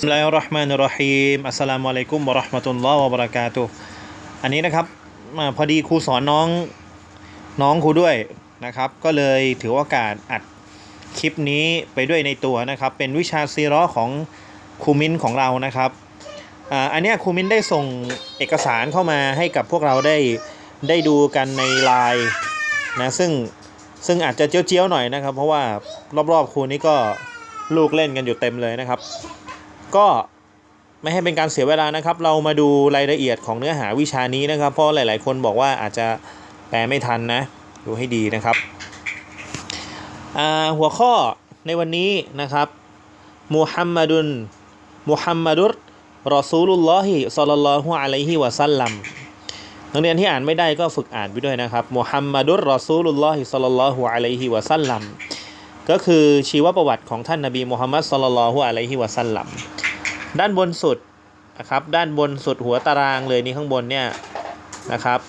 บิสมิลลาฮิรเราะห์มานิรฮีมอัสสลามุอะลัยกุมวะราะห์มะตุลลอฮ์วะบะเราะกาตุอันนี้นะครับพอดีครูสอนน้องน้องครูด้วยนะครับ ก็เลยถือโอกาสอัดคลิปนี้ไปด้วยในตัวนะครับ เป็นวิชาซีร์ของครูมิ้นของเรานะครับอันนี้ครูมิ้นได้ส่งเอกสารเข้ามาให้กับพวกเราได้ได้ดูกันในไลน์นะซึ่งซึ่งอาจจะเจียวๆหน่อยนะครับ เพราะว่ารอบๆครูนี้ก็ลูกเล่นกันอยู่เต็มเลยนะครับ ก็ไม่ให้เป็นการเสียเวลานะครับ เรามาดูรายละเอียดของเนื้อหาวิชานี้นะครับ เพราะหลาย ๆ คนบอกว่าอาจจะแปลไม่ทันนะ ดูให้ดีนะครับ หัวข้อในวันนี้นะครับมุฮัมมัดุนมุฮัมมัดุรรอซูลุลลอฮิศ็อลลัลลอฮุอะลัยฮิวะซัลลัมนักเรียนที่อ่านไม่ได้ก็ฝึกอ่านไปด้วยนะครับมุฮัมมัดุรรอซูลุลลอฮิศ็อลลัลลอฮุอะลัยฮิวะซัลลัมก็คือชีวประวัติของท่านนบีมุฮัมมัดศ็อลลัลลอฮุอะลัยฮิวะซัลลัม ด้านบนสุดนะครับ ด้านบนสุดหัวตารางเลยนี่ข้างบนเนี่ยนะครับ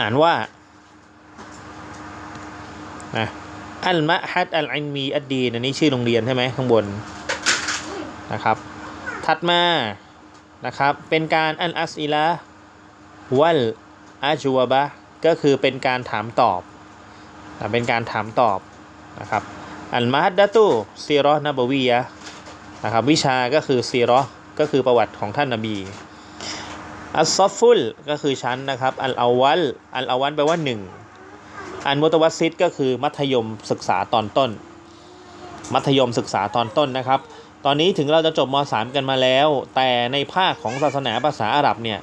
อ่านว่านะอัลมะฮัดอัลอินมีอัดดีนอันนี้ชื่อโรงเรียนใช่ไหมข้างบนนะครับ ถัดมานะครับ เป็นการอันอัสอิละวัลอาจูวบะก็คือเป็นการถามตอบ เป็นการถามตอบนะครับ อัลมาฮัดดะตุซีรอนบวียะนะครับวิชาก็คือซีรอก็คือประวัติของท่านนบีอัลซอฟฟุลก็คือชั้นนะครับอัลอาวัลอัลอาวัลแปลว่าหนึ่งอันมุตวัซิดก็คือมัธยมศึกษาตอนต้น มัธยมศึกษาตอนต้นนะครับ ตอนนี้ถึงเราจะจบม .3 กันมาแล้ว แต่ในภาคของศาสนาภาษาอาหรับเนี่ย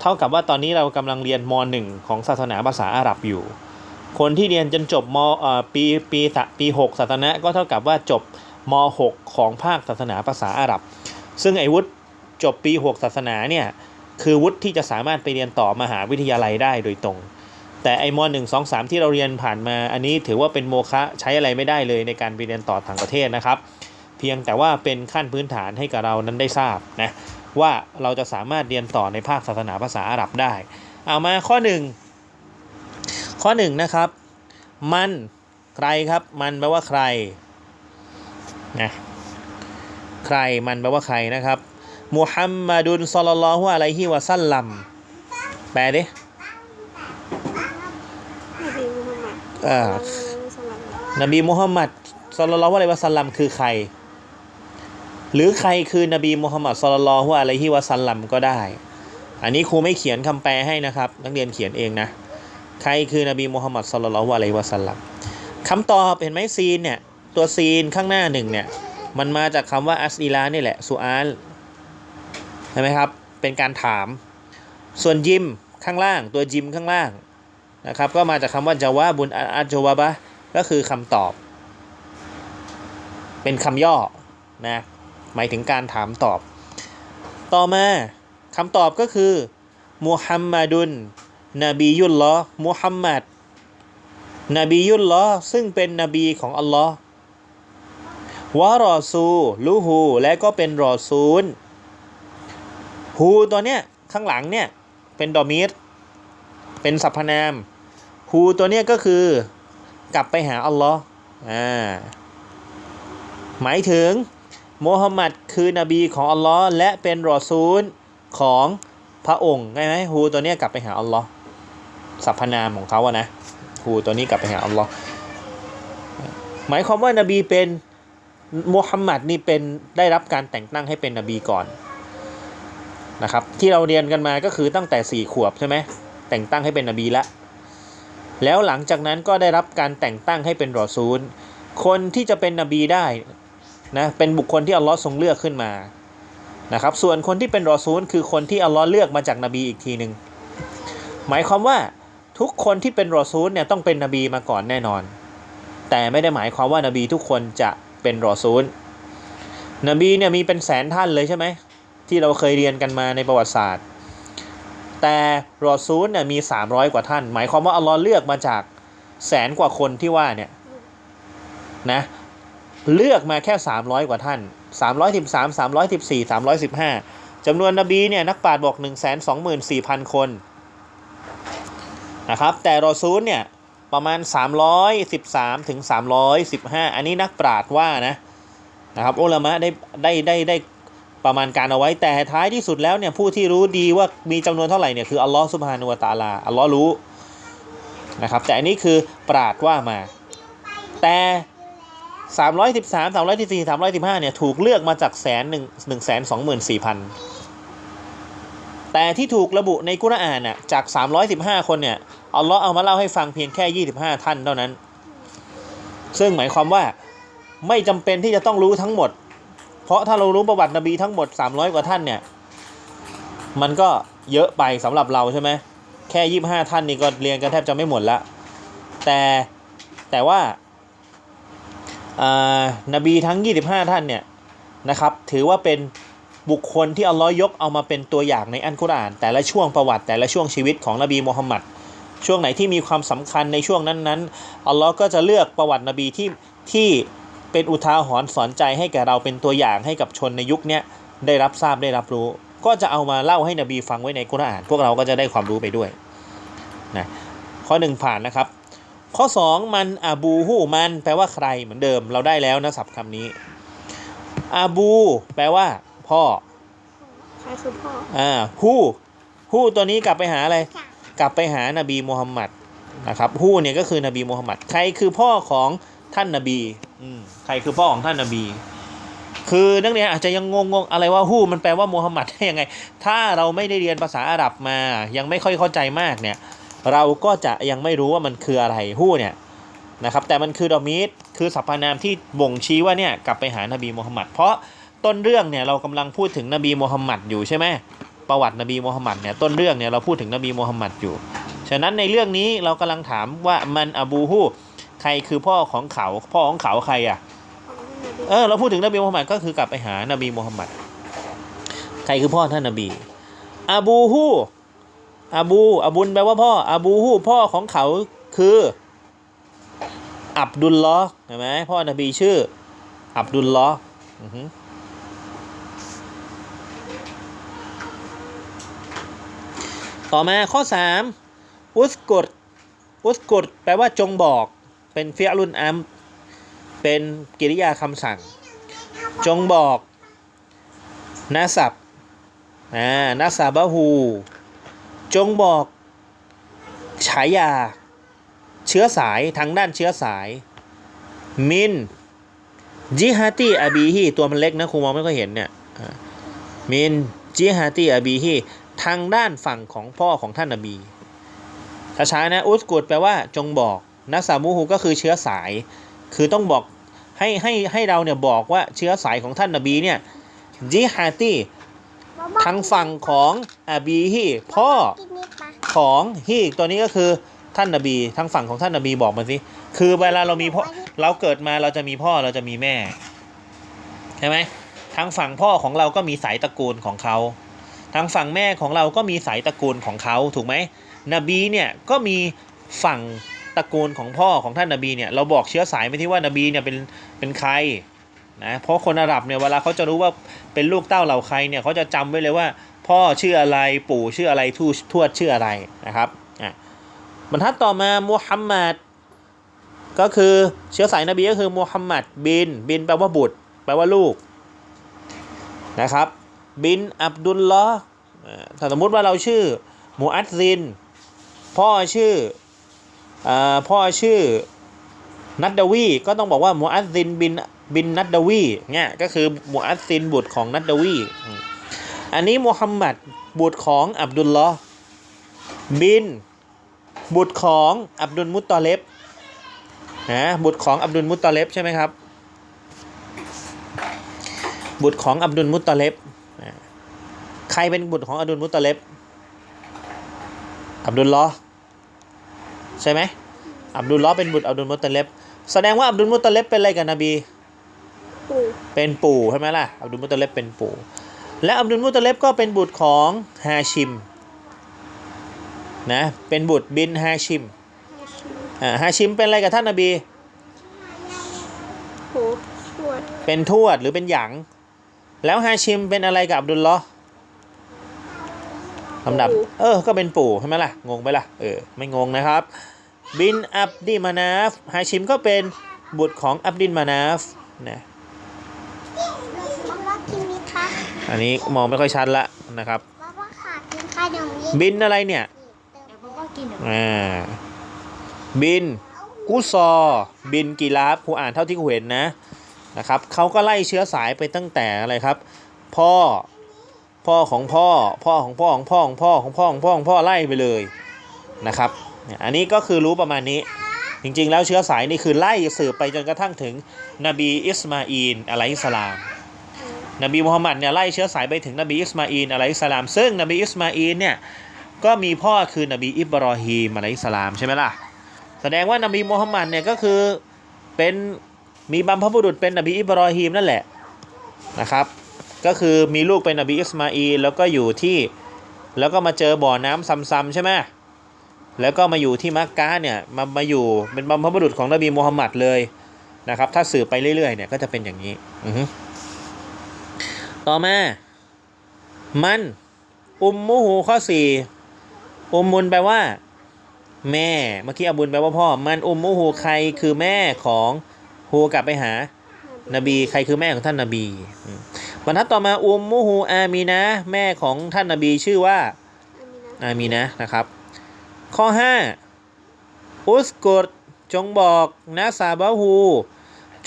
เท่ากับว่าตอนนี้เรากำลังเรียนม .1 ของศาสนาภาษาอาหรับอยู่ คนที่เรียนจนจบมปีปีปีหกศาสนะก็เท่ากับว่าจบมหกของภาคศาสนาภาษาอาหรับ ซึ่งไอ้วุฒิจบปีหกศาสนาเนี่ยคือวุฒิที่จะสามารถไปเรียนต่อมหาวิทยาลัยได้โดยตรง แต่ไอ้มหนึ่งสองสามที่เราเรียนผ่านมา อันนี้ถือว่าเป็นโมฆะใช้อะไรไม่ได้เลยในการไปเรียนต่อต่างประเทศนะครับ เพียงแต่ว่าเป็นขั้นพื้นฐานให้กับเรานั้นได้ทราบนะว่าเราจะสามารถเรียนต่อในภาคศาสนาภาษาอาหรับได้ เอามาข้อหนึ่ง ข้อหนึ่งนะครับ มันใครครับ มันแปลว่าใครนะใครมันแปลว่าใครนะครับมุฮัมมัดุนศ็อลลัลฮุอะลัยฮิวะซัลลัมแปลดินบีมุฮัมมัดอ่านศ็อลลัลฮุอะลัยวะซัลลัมนบีมุฮัมมัดศ็อลลัลฮุอะลัยฮิวะซัลลัมคือใคร หรือใครคือนบีมุฮัมมัดศ็อลลัลฮุอะลัยฮิวะซัลลัมก็ได้ อันนี้ครูไม่เขียนคำแปลให้นะครับ นักเรียนเขียนเองนะ ใครคือนบีมุฮัมมัดศ็อลลัลลอฮุอะลัยวะซัลลัมคำตอบเห็นไหมซีนเนี่ย ตัวซีนข้างหน้าหนึ่งเนี่ย มันมาจากคำว่าอัสอิลานี่แหละสุอาลเห็นไหมครับ เป็นการถาม ส่วนยิมข้างล่าง ตัวจิมข้างล่างนะครับ ก็มาจากคำว่าจาวาบุนอัจวาบะก็คือคำตอบ เป็นคำย่อนะหมายถึงการถามตอบ ต่อมาคำตอบก็คือมุฮัมมัดุน นบียุลลอฮ์มุฮัมมัดนบียุลลอฮ์ซึ่งเป็นนบีของอัลลอฮ์วะรอซูลูฮูและก็เป็นรอซูลฮูตัวเนี้ยข้างหลังเนี่ยเป็นดอมีรเป็นสรรพนามฮูตัวเนี้ยก็คือกลับไปหาอัลลอฮ์อ่าหมายถึงโมฮัมหมัดคือนบีของอัลลอฮ์และเป็นรอซูลของพระองค์ไงไหมฮูตัวเนี้ยกลับไปหาอัลลอฮ์ สรรพนามของเขาอะนะฮูตัวนี้กลับไปหาอัลลอฮ์หมายความว่านบีเป็นโมฮัมหมัดนี่เป็นได้รับการแต่งตั้งให้เป็นนบีก่อนนะครับ ที่เราเรียนกันมาก็คือตั้งแต่สี่ขวบใช่ไหมแต่งตั้งให้เป็นนบีละแล้วหลังจากนั้นก็ได้รับการแต่งตั้งให้เป็นรอซูล คนที่จะเป็นนบีได้นะเป็นบุคคลที่อัลลอฮ์ทรงเลือกขึ้นมานะครับส่วนคนที่เป็นรอซูลคือคนที่อัลลอฮ์เลือกมาจากนบีอีกทีหนึ่งหมายความว่า ทุกคนที่เป็นรอซูลเนี่ยต้องเป็นนบีมาก่อนแน่นอน แต่ไม่ได้หมายความว่านบีทุกคนจะเป็นรอซูล นบีเนี่ยมีเป็นแสนท่านเลยใช่ไหมที่เราเคยเรียนกันมาในประวัติศาสตร์ แต่รอซูลเนี่ยมี 300 กว่าท่าน หมายความว่าอัลลอฮ์เลือกมาจากแสนกว่าคนที่ว่าเนี่ยนะเลือกมาแค่ 300 กว่าท่าน 313 314 315จำนวนนบีเนี่ยนักปราชญ์บอก 124,000 คน นะครับ แต่รอซูลเนี่ยประมาณ 313ถึง315 อันนี้นักปราชญ์ว่านะนะครับอุลามะได้ได้ได้ได้ประมาณการเอาไว้แต่ท้ายที่สุดแล้วเนี่ยผู้ที่รู้ดีว่ามีจำนวนเท่าไหร่เนี่ยคืออัลลอฮ์สุบฮานุวะตาลาอัลลอฮ์รู้นะครับแต่อันนี้คือปราดว่ามา แต่ 313 314 315เนี่ยถูกเลือกมาจากแสนหนึ่งหนึ่งแสนสองหมื่นสี่พัน แต่ที่ถูกระบุในกุรอานน่ะจาก 315 คนเนี่ยอัลลอฮ์เอามาเล่าให้ฟังเพียงแค่ 25 ท่านเท่านั้น ซึ่งหมายความว่าไม่จำเป็นที่จะต้องรู้ทั้งหมด เพราะถ้าเรารู้ประวัตินบีทั้งหมด 300 กว่าท่านเนี่ย มันก็เยอะไปสำหรับเราใช่ไหมแค่ 25 ท่านนี่ก็เรียนกันแทบจะไม่หมดละแต่แต่ว่าอ่านบีทั้ง 25 ท่านเนี่ยนะครับ ถือว่าเป็น บุคคลที่อัลลอฮ์ยกเอามาเป็นตัวอย่างในอันกุรอาน แต่ละช่วงประวัติแต่ละช่วงชีวิตของนบีมูฮัมมัดช่วงไหนที่มีความสำคัญในช่วงนั้นๆอัลลอฮ์ก็จะเลือกประวัตินบีที่ที่เป็นอุทาหรณ์สอนใจให้แก่เราเป็นตัวอย่างให้กับชนในยุคนี้ได้รับทราบได้รับรู้ ก็จะเอามาเล่าให้นบีฟังไว้ในกุรอาน พวกเราก็จะได้ความรู้ไปด้วยนะข้อหนึ่งผ่านนะครับ ข้อ 2 มันอาบูฮูมันแปลว่าใครเหมือนเดิมเราได้แล้วนะศัพท์คำนี้อาบู แปลว่า พ่อใครคือพ่ออ่าฮู้ฮู้ตัวนี้กลับไปหาอะไร กลับไปหานบีมูฮัมมัดนะครับฮู้เนี่ยก็คือนบีมูฮัมมัดใครคือพ่อของท่านนบีอืมใครคือพ่อของท่านนบี คือนักเรียนอาจจะยังงงงๆอะไรว่าฮู้มันแปลว่ามูฮัมหมัดได้ยังไง ถ้าเราไม่ได้เรียนภาษาอาหรับมา ยังไม่ค่อยเข้าใจมากเนี่ย เราก็จะยังไม่รู้ว่ามันคืออะไรฮู้เนี่ยนะครับแต่มันคือดอมิดคือสรรพนามที่บ่งชี้ว่าเนี่ยกลับไปหานบีมูฮัมมัดเพราะ ต้นเรื่องเนี่ยเรากำลังพูดถึงนบีมูฮัมมัดอยู่ใช่ไหมประวัตินบีมูฮัมมัดเนี่ยต้นเรื่องเนี่ยเราพูดถึงนบีมูฮัมมัดอยู่ ฉะนั้นในเรื่องนี้เรากำลังถามว่ามันอบูฮูใครคือพ่อของเขาพ่อของเขาใครอะของนบีเออเราพูดถึงนบีมูฮัมมัดก็คือกลับไปหานบีมูฮัมมัดใครคือพ่อท่านนบีอาบูฮูอาบูอาบุนแปลว่าพ่ออาบูฮูพ่อของเขาคืออับดุลลอฮ์เห็นไหมพ่อนบีชื่ออับดุลลอฮ์อือฮึ ต่อมาข้อ 3 อุสกุดอุสกุดแปลว่าจงบอก เป็นเฟียรุนอัม เป็นกิริยาคำสั่ง จงบอกนาสับอ่านาซาบะฮู จงบอก ฉายา เชื้อสายทางด้านเชื้อสาย มินจิฮาตีอาบีฮีตัวมันเล็กนะครูมองไม่ค่อยเห็นเนี่ยมินจิฮาตีอาบีฮี ทางด้านฝั่งของพ่อของท่านนบีช้าๆนะอุสกุดแปลว่าจงบอกนาซามูฮูก็คือเชื้อสาย คือต้องบอกให้ให้ให้เราเนี่ยบอกว่าเชื้อสายของท่านนบีเนี่ยจิฮาตีทางฝั่งของอาบีฮีพ่อของฮีตัวนี้ก็คือท่านนบีทางฝั่งของท่านนบีบอกมาสิคือเวลาเรามีพ่อเราเกิดมาเราจะมีพ่อเราจะมีแม่ใช่ไหมทางฝั่งพ่อของเราก็มีสายตระกูลของเขา ทางฝั่งแม่ของเราก็มีสายตระกูลของเขาถูกไหมนบีเนี่ยก็มีฝั่งตระกูลของพ่อของท่านนบีเนี่ยเราบอกเชื้อสายไม่ที่ว่านบีเนี่ยเป็นเป็นใครนะเพราะคนอาหรับเนี่ยเวลาเขาจะรู้ว่าเป็นลูกเต้าเหล่าใครเนี่ยเขาจะจำไว้เลยว่า พ่อชื่ออะไรปู่ชื่ออะไรทูตทวดชื่ออะไรนะครับอะบรรทัดต่อมามูฮัมหมัดก็คือเชื้อสายนบีก็คือมูฮัมหมัดบิน บินแปลว่าบุตร แปลว่าลูกนะครับ บินอับดุลลอฮ์ถ้าสมมุติว่าเราชื่อมูอัดซิน พ่อชื่ออพ่อชื่อนัดดวีก็ต้องบอกว่ามูอัดซินบินบินนัดดวีเนี่ยก็คือมูอัดซินบุตรของนัดดวีอันนี้มูฮัมหมัดบุตรของอับดุลลอฮ์บิน บุตรของอับดุลมุตตอเลบนะบุตรของอับดุลมุตตอเลบใช่ไหมครับ บุตรของอับดุลมุตตอเลบ ใครเป็นบุตรของอับดุลมุตตอเลบอับดุลลอฮ์ใช่ไหมอับดุลลอฮ์เป็นบุตรอับดุลมุตตอเลบแสดงว่าอับดุลมุตตอเลบเป็นอะไรกับนบีปู่เป็นปู่ใช่ไหมล่ะอับดุลมุตตอเลบเป็นปู่ และอับดุลมุตตอเลบก็เป็นบุตรของฮาชิมนะเป็นบุตรบินฮาชิมให้ชิมอ่าฮาชิมเป็นอะไรกับท่านนบีปู่ชวดเป็นทวดหรือเป็นหยัง แล้วฮาชิมเป็นอะไรกับอับดุลลอฮ์ ลำดับ เออ ก็เป็นปู่ใช่ไหมล่ะ งงไหมล่ะ เออ ไม่งงนะครับ บินอับดิมานาฟฮาชิมก็เป็นบุตรของอับดินมานาฟนะว่ากินไหมคะอันนี้มองไม่ค่อยชัดละนะครับว่าว่าขาดกินขนมนี้บินอะไรเนี่ยเดี๋ยวพ่อก็กินเดี๋ยวอ่าบินกุซอ บินกีราฟครูอ่านเท่าที่ครูเห็นนะนะครับเขาก็ไล่เชื้อสายไปตั้งแต่อะไรครับ พ่อ พ่อของพ่อ พ่อของพ่อของพ่อของพ่อของพ่อของพ่อของพ่อไล่ไปเลยนะครับ อันนี้ก็คือรู้ประมาณนี้ จริงๆ แล้วเชื้อสายนี่คือไล่สืบไปจนกระทั่งถึงนบีอิสมาอีนอะลัยฮิสลาม นบีมุฮัมมัดเนี่ยไล่เชื้อสายไปถึงนบีอิสมาอีนอะลัยฮิสลาม ซึ่งนบีอิสมาอีนเนี่ยก็มีพ่อคือนบีอิบรอฮีมอะลัยฮิสสลามใช่ไหมล่ะ แสดงว่านบีมุฮัมมัดเนี่ยก็คือเป็นมีบัมพบุรุษเป็นนบีอิบรอฮีมนั่นแหละนะครับ ก็คือมีลูกเป็นนบีอิสมาอีแล้วก็อยู่ที่แล้วก็มาเจอบ่อน้ำซัมๆใช่ไหมแล้วก็มาอยู่ที่มักกะเนี่ยมามาอยู่เป็นบัมพบุรุษของนบีมุฮัมมัดเลยนะครับ ถ้าสืบไปเรื่อยๆเนี่ยก็จะเป็นอย่างนี้อืต่อมา มัน อุมมุหูข้อสี่อุมมุนแปลว่า แม่ เมื่อกี้อบุญแปลว่าพ่อ มันอุมมุฮูใครคือแม่ของฮูกลับไปหา นบีใครคือแม่ของท่านนบี บรรทัดต่อมาอุมมุฮูอามีนะแม่ของท่านนบีชื่อว่าอามินะอามีนะนะครับ ข้อ 5 อุสกุดจงบอกนะซาบะฮู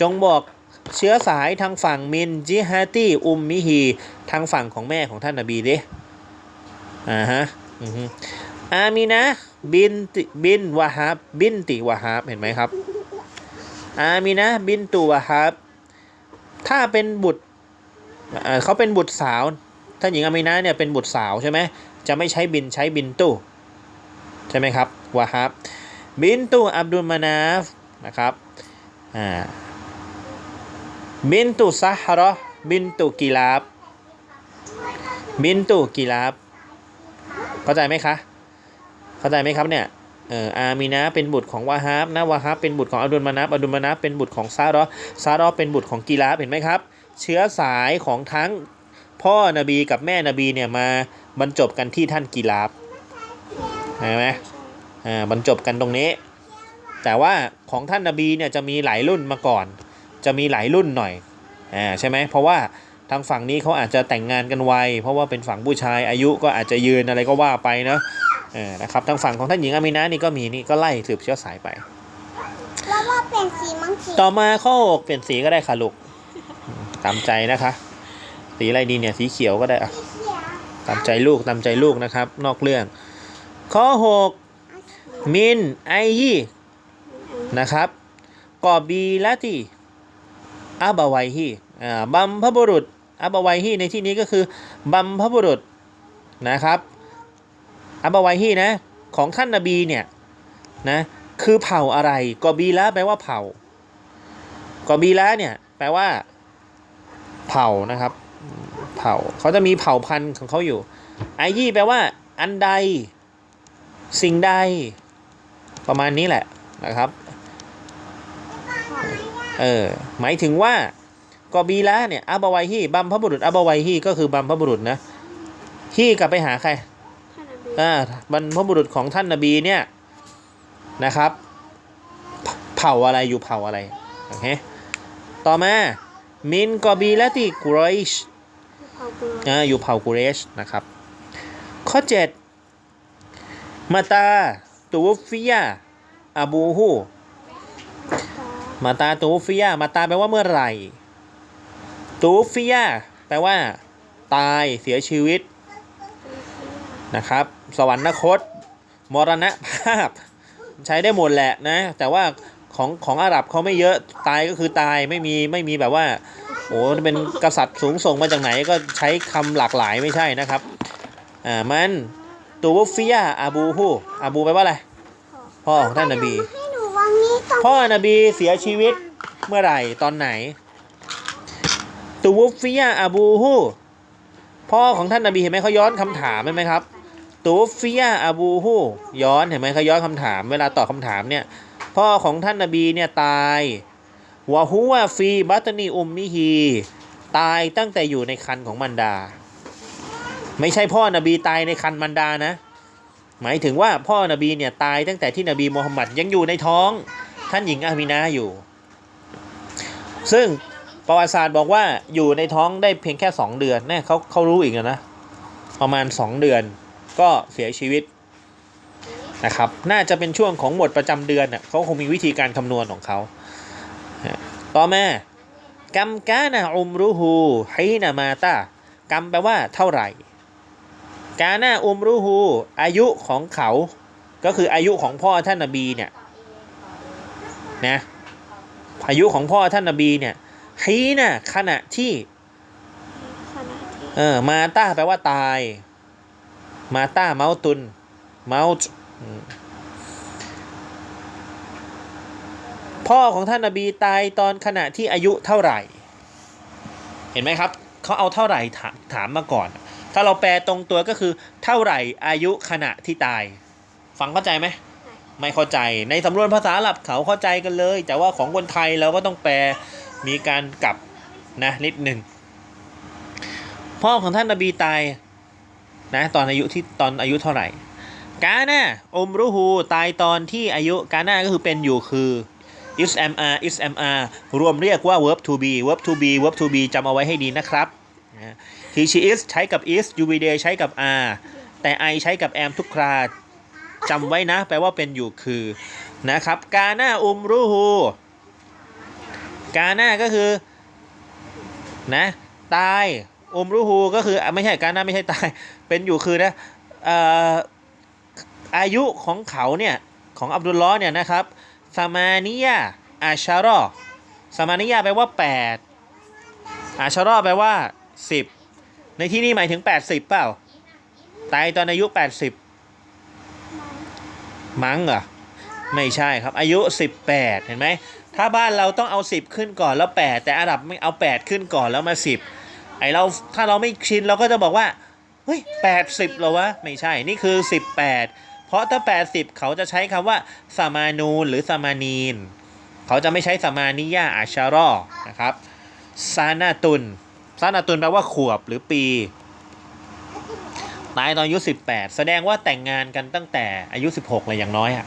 จงบอกเชื้อสายทางฝั่งมินจิฮาตีอุมมิฮีทางฝั่งของแม่ของท่านนบีดิอ่าฮะอือฮึอามีนะบินติบินวะฮับบินติวะฮับเห็นไหมครับ อามีนะบินตุวะฮับถ้าเป็นบุตรอ่า เขาเป็นบุตรสาวท่านหญิงอามีนะเนี่ยเป็นบุตรสาวใช่ไหมจะไม่ใช้บินใช้บินตุใช่ไหมครับวะฮับบินตุอับดุลมานาฟนะครับอ่าบินตุซัฮรอบินตุกีลาบบินตุกีลาบเข้าใจไหมคะเข้าใจไหมครับเนี่ยเอออามีนะเป็นบุตรของวาฮับนะวาฮับเป็นบุตรของอับดุลมานาฟอับดุลมานาฟเป็นบุตรของซารอซารอเป็นบุตรของกีลาบเห็นไหมครับ เชื้อสายของทั้งพ่อนบีกับแม่นบีเนี่ยมาบรรจบกันที่ท่านกีลาบเห็นไหมอ่าบรรจบกันตรงนี้ แต่ว่าของท่านนบีเนี่ยจะมีหลายรุ่นมาก่อน จะมีหลายรุ่นหน่อยอ่าใช่ไหมเพราะว่าทางฝั่งนี้เขาอาจจะแต่งงานกันไวเพราะว่าเป็นฝั่งผู้ชายอายุก็อาจจะยืนอะไรก็ว่าไปเนาะเออนะครับทางฝั่งของท่านหญิงอามินะนี่ก็มีนี่ก็ไล่สืบเชื้อสายไปแล้วว่าเปลี่ยนสีมั้งสีต่อมาข้อหกเปลี่ยนสีก็ได้ค่ะลูกอืม ตามใจนะคะ สีอะไรดีเนี่ยสีเขียวก็ได้อะเขียวตามใจลูกตามใจลูกนะครับ นอกเรื่อง ข้อหกมินไอยีนะครับกอบีละตีอาบาไวฮีอ่าบัมพบุรุษอาบาไวฮีในที่นี้ก็คือบัมพบุรุษนะครับอาบาไวฮีนะของท่านนบีเนี่ยนะคือเผ่าอะไรกอบีละแปลว่าเผ่ากอบีละเนี่ยแปลว่า เผ่านะครับ เผ่าเขาจะมีเผ่าพันธุ์ของเขาอยู่ไอยี่แปลว่า อันใด สิ่งใด ประมาณนี้แหละนะครับเออหมายถึงว่ากอบีละเนี่ยอับวายฮีบัมพบุรุษอับวายฮีก็คือบัมพบุรุษนะฮีกลับไปหาใครท่านนบีอ่าบรรพบุรุษของท่านนบีเนี่ยนะครับ เผ่าอะไรอยู่เผ่าอะไรโอเคต่อมา มินกอบีละติกุรอยชเผาเกลืออ่าอยู่เผ่ากุเรชนะครับ ข้อ 7 มาตาตูฟิยาอาบูฮูมาตาตูฟิยามาตาแปลว่าเมื่อไหร่ตูฟิยาแปลว่า ตายเสียชีวิตนะครับ สวรรคต มรณภาพ ใช้ได้หมดแหละนะ แต่ว่า ของของอาหรับเขาไม่เยอะตายก็คือตายไม่มีไม่มีแบบว่าโอ้เป็นกษัตริย์สูงส่งมาจากไหนก็ใช้คำหลากหลายไม่ใช่นะครับอ่ามันตูวฟิยาอาบูฮูอาบูแปลว่าอะไรพ่อของท่านนบีให้หนูวางนี้ตรงพ่อนบีเสียชีวิตเมื่อไหร่ตอนไหนตูวฟิยาอาบูฮูพ่อของท่านนบีเห็นไหมเขาย้อนคำถามเห็นไหมครับตูวฟิยาอาบูฮูย้อนเห็นไหมเขาย้อนคำถามเวลาตอบคำถามเนี่ย พ่อของท่านนบีเนี่ยตายวะฮุวาฟีบัตนีอุมมิฮีตายตั้งแต่อยู่ในคันของมันดา ไม่ใช่พ่อนบีตายในคันมันดานะ หมายถึงว่าพ่อนบีเนี่ยตายตั้งแต่ที่นบีมูฮัมหมัดยังอยู่ในท้องท่านหญิงอามินาอยู่ ซึ่งประวัติศาสตร์บอกว่าอยู่ในท้องได้เพียงแค่สองเดือนแน่เขาเขารู้อีกนะ ประมาณสองเดือนก็เสียชีวิต นะครับ น่าจะเป็นช่วงของหมดประจำเดือนน่ะเขาคงมีวิธีการคำนวณของเขา ต่อมากัมกานะอุมรุฮูฮีนามาตากัมแปลว่าเท่าไหร่กานะอุมรุฮูอายุของเขา ก็คืออายุของพ่อท่านนบีเนี่ยนะอายุของพ่อท่านนบีเนี่ยฮีนะขณะที่ขณะที่เออมาตาแปลว่าตาย มาตาเมาตุนเมาต พ่อของท่านนบีตายตอนขณะที่อายุเท่าไหร่ เห็นไหมครับ เขาเอาเท่าไหร่ถามถามมาก่อน ถ้าเราแปลตรงตัวก็คือ เท่าไหร่อายุขณะที่ตาย ฟังเข้าใจไหม ไม่เข้าใจ ในสำนวนภาษาหรับเขาเข้าใจกันเลย แต่ว่าของคนไทยเราก็ต้องแปล มีการกลับนะนิดหนึ่ง พ่อของท่านนบีตายนะตอนอายุที่ตอนอายุเท่าไหร่ กาหน้าอมรุฮูตายตอนที่อายุกาหน้าก็คือเป็นอยู่คือ is am are is am are รวมเรียกว่า verb to be verb to be verb to be จำเอาไว้ให้ดีนะครับนะ he she is ใช้กับ is you be they ใช้กับ are แต่ I ใช้กับ am ทุกคราจำไว้นะ แปลว่าเป็นอยู่คือนะครับกาหน้าอุมรุฮูกาหน้าก็คือนะตายอุมรุฮูก็คือไม่ใช่กาหน้าไม่ใช่ตาย เป็นอยู่คือนะเอ่อ อายุของเขาเนี่ย ของอับดุลลอฮ์เนี่ยนะครับสมานิยาอาชารอสมานิยาแปลว่า 8 อาชารอแปลว่า 10 ในที่นี่หมายถึง 80 เปล่า ตายตอนอายุ 80 มั้งเหรอ ไม่ใช่ครับ อายุ 18 เห็นไหม ถ้าบ้านเราต้องเอา 10 ขึ้นก่อนแล้ว 8 แต่อาหรับไม่เอา 8 ขึ้นก่อนแล้วมา 10 ไอเราถ้าเราไม่ชินเราก็จะบอกว่า เฮ้ย 80เหรอวะ ไม่ใช่ นี่คือ 18 เพราะถ้า 80 เขาจะใช้คำว่าสามานูนหรือสามานีน เขาจะไม่ใช้สามานิยาอาชารอนะครับซานาตุนซานาตุนแปลว่าขวบหรือปี ตายตอนอายุ 18 แสดงว่าแต่งงานกันตั้งแต่อายุ 16 เลยอย่างน้อยอะ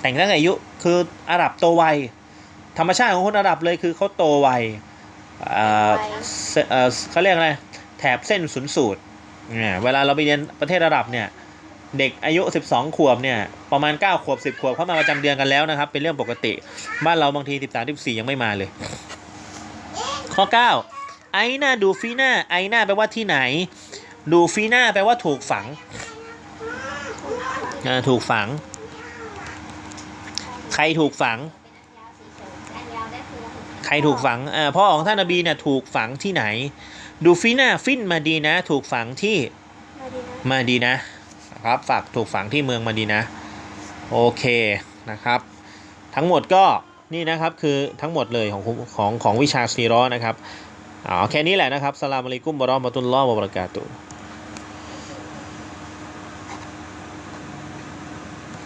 แต่งตั้งแต่อายุคืออาหรับโตไวธรรมชาติของคนอาหรับเลยคือเขาโตไวเขาเรียกอะไรแถบเส้นศูนย์สูตรเนี่ยเวลาเราไปเรียนประเทศอาหรับเนี่ย เด็กอายุ 12 ขวบเนี่ยประมาณ 9 ขวบ 10 ขวบเข้ามาประจำเดือนกันแล้วนะครับ เป็นเรื่องปกติ บ้านเราบางที 13 14 ยังไม่มาเลย ข้อ 9 ไอหน้าดูฟีหน้าไอหน้าแปลว่าที่ไหน ดูฟีหน้าแปลว่าถูกฝังอ่าถูกฝัง ใครถูกฝัง ใครถูกฝังอ่าพ่อของท่านนบีเนี่ยถูกฝังที่ไหน ดูฟีหน้าฟินมาดีนะ ถูกฝังที่มาดีนะมาดี นะครับ ฝากถูกฝังที่เมืองมาดีนะ โอเคนะครับ ทั้งหมดก็นี่นะครับคือทั้งหมดเลยของของของวิชาซีรอนะครับอ๋อแค่นี้แหละนะครับสลามอะลัยกุมบารอมบตุลลอฮ์วะบะเระกาตุ